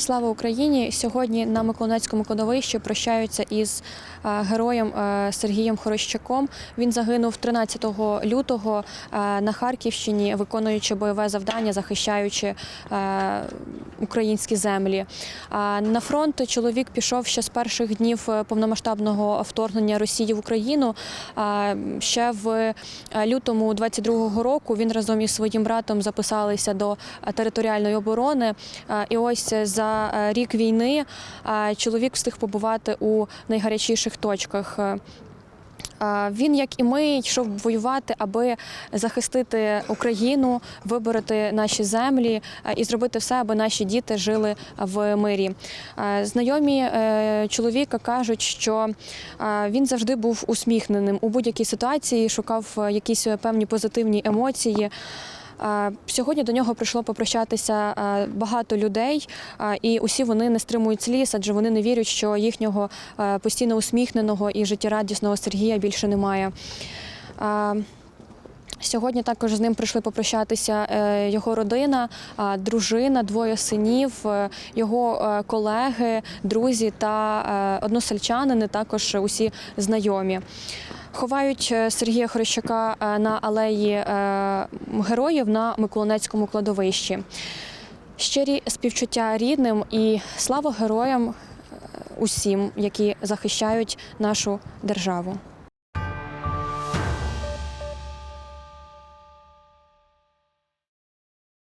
Слава Україні! Сьогодні на Миколаївському кладовищі прощаються із е, героєм е, Сергієм Хорощаком. Він загинув 13 лютого е, на Харківщині, виконуючи бойове завдання, захищаючи українські землі. На фронт чоловік пішов ще з перших днів повномасштабного вторгнення Росії в Україну. Ще в лютому 22-го року він разом із своїм братом записалися до територіальної оборони. І ось за е, рік війни е, чоловік встиг побувати у найгарячіших точках. Е, Він, як і ми, йшов воювати, аби захистити Україну, вибороти наші землі і зробити все, аби наші діти жили в мирі. Знайомі чоловіка кажуть, що він завжди був усміхненим у будь-якій ситуації, шукав якісь певні позитивні емоції. Сьогодні до нього прийшло попрощатися багато людей, і усі вони не стримують сліз, адже вони не вірять, що їхнього постійно усміхненого і життєрадісного Сергія більше немає. Сьогодні також з ним прийшли попрощатися е, його родина, е, дружина, двоє синів, е, його колеги, друзі та односельчанини, також усі знайомі. Ховають Сергія Хрещака е, на алеї героїв на Миколинецькому кладовищі. Щирі співчуття рідним і слава героям усім, які захищають нашу державу.